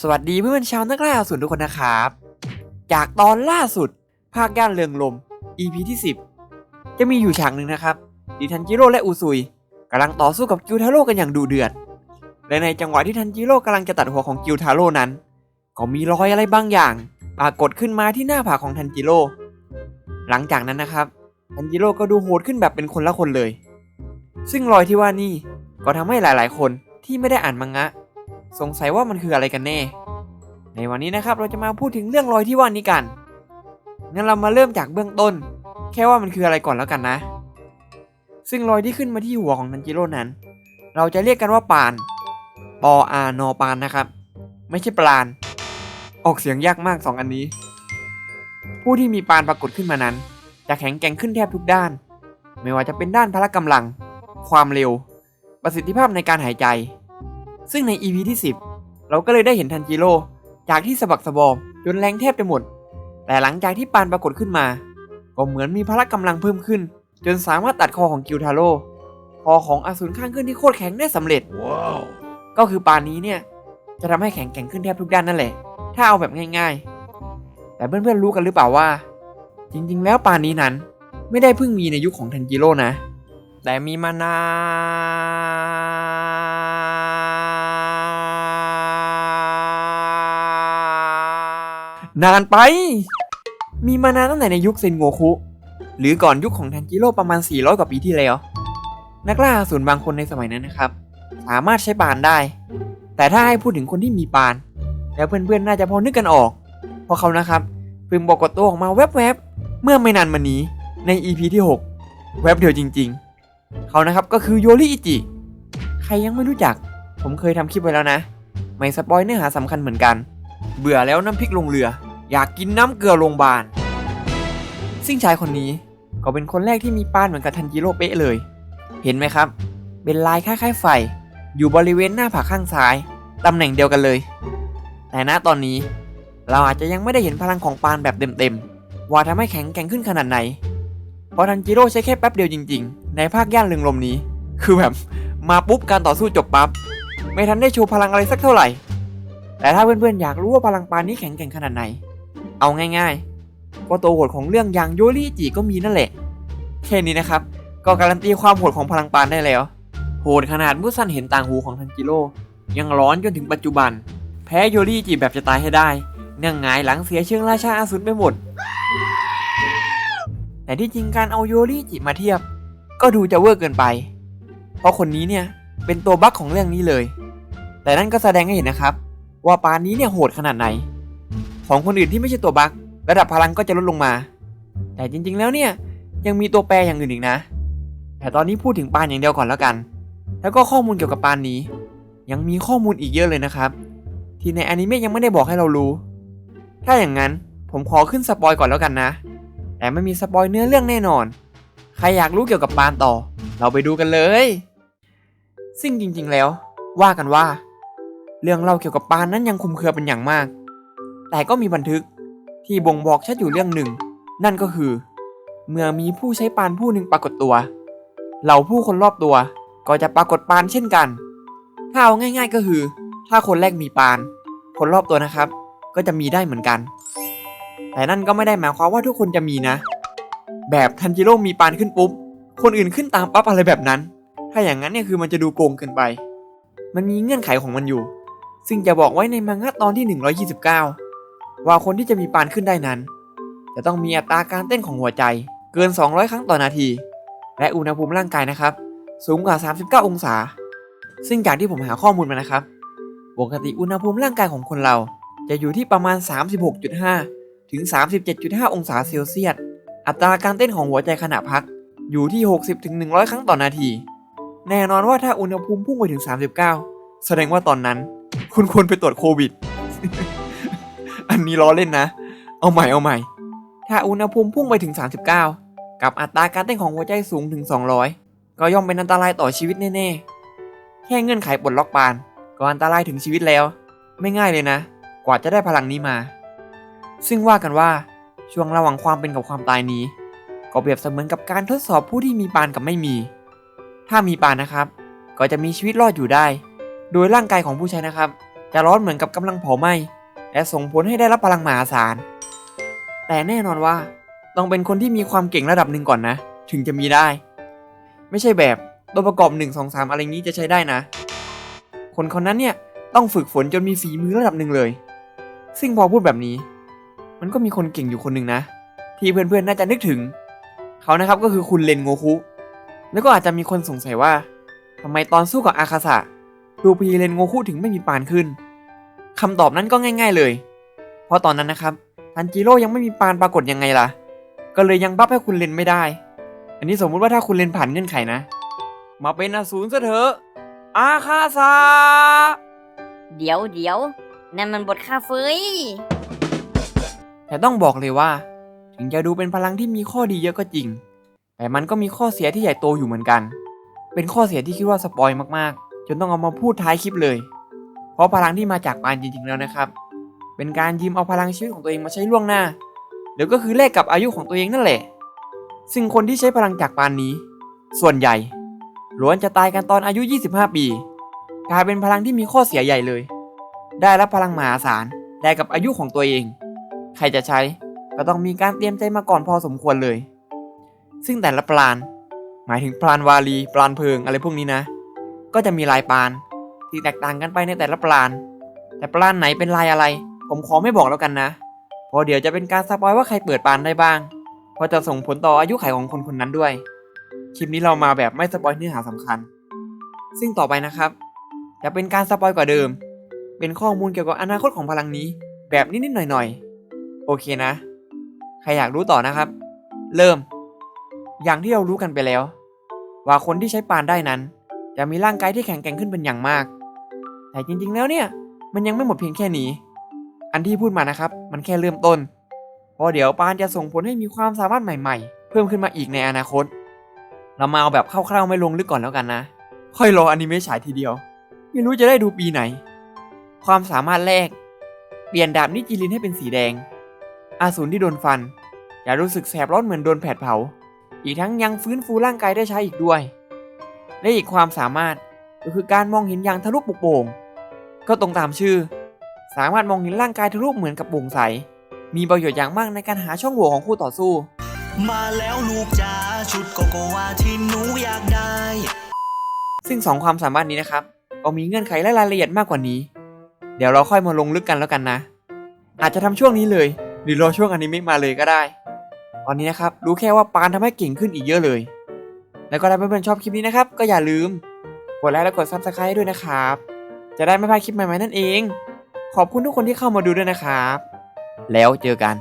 สวัสดีเพื่อนๆชาวนักล่าอสูรทุกคนนะครับ จากตอนล่าสุด ภาคย่านเรืองลม EP ที่ 10 จะมีอยู่ฉากหนึ่งนะครับที่ทันจิโร่และอุซุยกำลังต่อสู้กับกิวทาโร่กันอย่างดุเดือด และในจังหวะที่ทันจิโร่กำลังจะตัดหัวของกิวทาโร่นั้น ก็มีรอยอะไรบางอย่างปรากฏขึ้นมาที่หน้าผากของทันจิโร่หลังจากนั้นนะครับ ทันจิโร่ก็ดูโหดขึ้นแบบเป็นคนละคนเลย ซึ่งรอยที่ว่านี่ก็ทำให้หลายๆ คนที่ไม่ได้อ่านมังงะ สงสัยว่ามันคืออะไรกันแน่ ในวันนี้นะครับเราจะมาพูดถึงเรื่องรอยที่ว่านี้กันงั้นเรามาเริ่มจากเบื้องต้น แค่ว่ามันคืออะไรก่อนแล้วกันนะ ซึ่งรอยที่ขึ้นมาที่หัวของทันจิโร่นั้น เราจะเรียกกันว่าปานปออานอปานนะครับ ไม่ใช่ปลาน ออกเสียงยากมากสองอันนี้ ผู้ที่มีปานปรากฏขึ้นมานั้น จะแข็งแกร่งขึ้นแทบทุกด้าน ไม่ว่าจะเป็นด้านพละกำลัง ความเร็ว ประสิทธิภาพในการหายใจ ซึ่งใน EP ที่ 10 เราก็เลยได้เห็นทันจิโร่จากที่สะบักสะบอมจนแรงแทบจะหมด แต่หลังจากที่ปานปรากฏขึ้นมา ก็เหมือนมีพละกำลังเพิ่มขึ้น จนสามารถตัดคอของกิวทาโร่คอของอสูรข้างขึ้นที่โคตรแข็งได้สำเร็จ Wow. ก็คือปานนี้เนี่ยจะทำให้แข็งแกร่งขึ้นแทบทุกด้านนั่นแหละ ถ้าเอาแบบง่ายๆ แต่เพื่อนๆรู้กันหรือเปล่าว่า จริงๆ แล้วปานนี้นั้นไม่ได้เพิ่งมีในยุคของทันจิโร่นะ แต่มีมานาน นานไป มีมานานตั้งแต่ในยุคเซนโงคุ หรือก่อนยุคของทันจิโร่ประมาณ 400 กว่าปีที่แล้ว นักล่าอสูรบางคนในสมัยนั้นนะครับ สามารถใช้ปานได้ แต่ถ้าให้พูดถึงคนที่มีปาน แล้วเพื่อนๆ น่าจะพอนึกกันออก เพราะเขานะครับเพิ่งบอกกตัวออกมาแวบๆ เมื่อไม่นานมานี้ใน EP ที่ 6 แวบเดียวจริง ๆ เขานะครับก็คือโยริอิจิ ใครยังไม่รู้จัก ผมเคยทำคลิปไว้แล้วนะ ไม่สปอยเนื้อหาสำคัญเหมือนกัน เบื่อแล้วน้ำพริกลงเรือ อยากกินน้ำเกลือโรงพยาบาล ซึ่งชายคนนี้ก็เป็นคนแรกที่มีปานเหมือนกับทันจิโร่เป๊ะเลย เห็นไหมครับ เป็นลายคล้ายๆไฟ อยู่บริเวณหน้าผากข้างซ้าย ตำแหน่งเดียวกันเลย แต่ณตอนนี้ เราอาจจะยังไม่ได้เห็นพลังของปานแบบเต็มๆ ว่าทำให้แข็งแกร่งขึ้นขนาดไหน เพราะทันจิโร่ใช้แค่แป๊บเดียวจริง ๆ ในภาคย่านเรืองลมนี้ คือแบบมาปุ๊บการต่อสู้จบปั๊บ ไม่ทันได้โชว์พลังอะไรสักเท่าไหร่ แต่ถ้าเพื่อนๆอยากรู้ว่าพลังปานนี้แข็งแกร่งขนาดไหน เอาง่ายๆก็ตัวโหดของเรื่องอย่างโยริจิก็มีนั่นแหละ แค่นี้นะครับ ก็การันตีความโหดของพลังปานได้แล้ว โหดขนาดมุสันเห็นต่างหูของทันจิโร่ยังร้อนจนถึงปัจจุบัน แพ้โยริจิแบบจะตายให้ได้ เนื่องงายหลังเสียเชิงราชาอาสูรไปหมด แต่ที่จริงการเอาโยริจิมาเทียบ ก็ดูจะเวอร์เกินไป เพราะคนนี้เนี่ยเป็นตัวบั๊กของเรื่องนี้เลย แต่นั่นก็แสดงให้เห็นนะครับ ว่าปานนี้เนี่ยโหดขนาดไหน ของคนอื่นที่ไม่ใช่ตัวบั๊กระดับพลังก็จะลดลงมา แต่จริงๆแล้วเนี่ยยังมีตัวแปรอย่างอื่นอีกนะ แต่ตอนนี้พูดถึงปานอย่างเดียวก่อนแล้วกัน แล้วก็ข้อมูลเกี่ยวกับปานนี้ ยังมีข้อมูลอีกเยอะเลยนะครับ ที่ในอนิเมะยังไม่ได้บอกให้เรารู้ ถ้าอย่างนั้นผมขอขึ้นสปอยก่อนแล้วกันนะ แต่ไม่มีสปอยเนื้อเรื่องแน่นอน ใครอยากรู้เกี่ยวกับปานต่อ เราไปดูกันเลย ซึ่งจริงๆแล้ว ว่ากันว่า เรื่องเล่าเกี่ยวกับปานนั้นยังคลุมเครือเป็นอย่างมาก แต่ก็มีบันทึกที่บ่งบอกชัดอยู่เรื่องหนึ่ง นั่นก็คือ เมื่อมีผู้ใช้ปานผู้หนึ่งปรากฏตัว เหล่าผู้คนรอบตัวก็จะปรากฏปานเช่นกัน ถ้าเอาง่าย ๆก็คือ ถ้าคนแรกมีปาน คนรอบตัวนะครับ ก็จะมีได้เหมือนกัน แต่นั่นก็ไม่ได้หมายความว่าทุกคนจะมีนะ แบบทันจิโร่มีปานขึ้นปุ๊บ คนอื่นขึ้นตามปั๊บอะไรแบบนั้น ถ้าอย่างนั้นเนี่ยคือมันจะดูโกงเกินไป มันมีเงื่อนไขของมันอยู่ ซึ่งจะบอกไว้ในมังงะตอนที่ 129 ว่าคนที่จะมีปานขึ้นได้นั้น จะต้องมีอัตราการเต้นของหัวใจเกิน 200 ครั้งต่อนาที และอุณหภูมิร่างกายนะครับ สูงกว่า 39 องศา ซึ่งจากที่ผมหาข้อมูลมานะครับ ปกติอุณหภูมิร่างกายของคนเรา จะอยู่ที่ประมาณ 36.5 ถึง 37.5 องศาเซลเซียส อัตราการเต้นของหัวใจขณะพัก อยู่ที่ 60 ถึง 100 ครั้งต่อนาที แน่นอนว่าถ้าอุณหภูมิพุ่งไปถึง 39 แสดงว่าตอนนั้น คุณควรไปตรวจโควิด อันนี้ล้อเล่นนะ เอาใหม่เอาใหม่ ถ้าอุณหภูมิพุ่งไปถึง 39 กับอัตราการเต้นของหัวใจสูงถึง 200 ก็ย่อมเป็นอันตรายต่อชีวิตแน่ๆ แค่เงื่อนไขปลดล็อกปาน ก็อันตรายถึงชีวิตแล้ว ไม่ง่ายเลยนะ กว่าจะได้พลังนี้มา ซึ่งว่ากันว่าช่วงระหว่างความเป็นกับความตายนี้ ก็เปรียบเสมือนกับการทดสอบผู้ที่มีปานกับไม่มี ถ้ามีปานนะครับ ก็จะมีชีวิตรอดอยู่ได้ โดยร่างกายของผู้ใช้นะครับ จะร้อนเหมือนกับกำลังเผาไหม้และส่งผลให้ได้รับพลังมหาศาล แต่แน่นอนว่าต้องเป็นคนที่มีความเก่งระดับหนึ่งก่อนนะ ถึงจะมีได้ ไม่ใช่แบบตัวประกอบ 1 2 3 อะไรงี้จะใช้ได้นะ คนคนนั้นเนี่ยต้องฝึกฝนจนมีฝีมือระดับหนึ่งเลย ซึ่งพอพูดแบบนี้ มันก็มีคนเก่งอยู่คนหนึ่งนะ ที่เพื่อนๆน่าจะนึกถึง เขานะครับก็คือคุณเลนโงคุ แล้วก็อาจจะมีคนสงสัยว่าทำไมตอนสู้กับอาคาสะ ดูพีเลนโงคุถึงไม่มีปานขึ้นคำตอบนั้นก็ง่าย ๆเลย เพราะตอนนั้นนะครับทันจิโร่ยังไม่มีปานปรากฏยังไงล่ะ ก็เลยยังบัฟให้คุณเลนไม่ได้ อันนี้สมมุติว่าถ้าคุณเลนผ่านเงื่อนไขนะ มาเป็นอสูรซะเถอะ อาคาสะเดี๋ยวเดี๋ยวนั่นมันบทค่าเฟยแต่ต้องบอกเลยว่า ถึงจะดูเป็นพลังที่มีข้อดีเยอะก็จริง แต่มันก็มีข้อเสียที่ใหญ่โตอยู่เหมือนกัน เป็นข้อเสียที่คิดว่าสปอยมากๆ จนต้องเอามาพูดท้ายคลิปเลย เพราะพลังที่มาจากปานจริงๆแล้วนะครับ เป็นการยืมเอาพลังชีวิตของตัวเองมาใช้ล่วงหน้าเดี๋ยวก็คือแลกกับอายุของตัวเองนั่นแหละ ซึ่งคนที่ใช้พลังจากปานนี้ ส่วนใหญ่ล้วนจะตายกันตอนอายุ 25 ปีกลายเป็นพลังที่มีข้อเสียใหญ่เลย ได้รับพลังมหาศาลแลกกับอายุของตัวเอง ใครจะใช้ก็ต้องมีการเตรียมใจมาก่อนพอสมควรเลย ซึ่งแต่ละปราณหมายถึงปราณวาลีปราณเพลิงอะไรพวกนี้นะ ก็จะมีลายปาน ที่แตกต่างกันไปในแต่ละปราณแต่ปราณไหนเป็นลายอะไร ผมขอไม่บอกแล้วกันนะเพราะเดี๋ยวจะเป็นการสปอยว่าใครเปิดปานได้บ้างเพราะจะส่งผลต่ออายุขัยของคนคนนั้นด้วย คลิปนี้เรามาแบบไม่สปอยเนื้อหาสำคัญ ซึ่งต่อไปนะครับ จะเป็นการสปอยกว่าเดิม เป็นข้อมูลเกี่ยวกับอนาคตของพลังนี้ แบบนิดๆหน่อยๆ โอเคนะ ใครอยากรู้ต่อนะครับ เริ่ม อย่างที่เรารู้กันไปแล้ว ว่าคนที่ใช้ปานได้นั้น จะมีร่างกายที่แข็งแกร่งขึ้นเป็นอย่างมาก แต่จริงๆแล้วเนี่ย มันยังไม่หมดเพียงแค่นี้ อันที่พูดมานะครับ มันแค่เริ่มต้น เพราะเดี๋ยวปานจะส่งผลให้มีความสามารถใหม่ๆ เพิ่มขึ้นมาอีกในอนาคต เรามาเอาแบบคร่าวๆไม่ลงลึกก่อนแล้วกันนะ ค่อยรออนิเมะฉายทีเดียว ไม่รู้จะได้ดูปีไหน ความสามารถแรก เปลี่ยนดาบนิจิลินให้เป็นสีแดง อาสูรที่โดนฟันอย่ารู้สึกแสบร้อนเหมือนโดนแผดเผา อีกทั้งยังฟื้นฟูร่างกายได้ใช้อีกด้วย และอีกความสามารถก็คือการมองเห็นอย่างทะลุปุโป่งก็ตรงตามชื่อ สามารถมองเห็นร่างกายทะลุเหมือนกับโปร่งใส มีประโยชน์อย่างมากในการหาช่องโหว่ของคู่ต่อสู้ มาแล้วลูกจ๋าชุดโกโกวาที่หนูอยากได้ ซึ่งสองความสามารถนี้นะครับก็มีเงื่อนไขและรายละเอียดมากกว่านี้ เดี๋ยวเราค่อยมาลงลึกกันแล้วกันนะ อาจจะทำช่วงนี้เลย หรือรอช่วงอนิเมะมาเลยก็ได้ ตอนนี้นะครับรู้แค่ว่าปานทำให้เก่งขึ้นอีกเยอะเลย แล้วก็ถ้าเพื่อนๆชอบคลิปนี้นะครับ ก็อย่าลืม กดไลค์และกด Subscribe ด้วยนะครับ จะได้ไม่พลาดคลิปใหม่ๆนั่นเอง ขอบคุณทุกคนที่เข้ามาดูด้วยนะครับ แล้วเจอกัน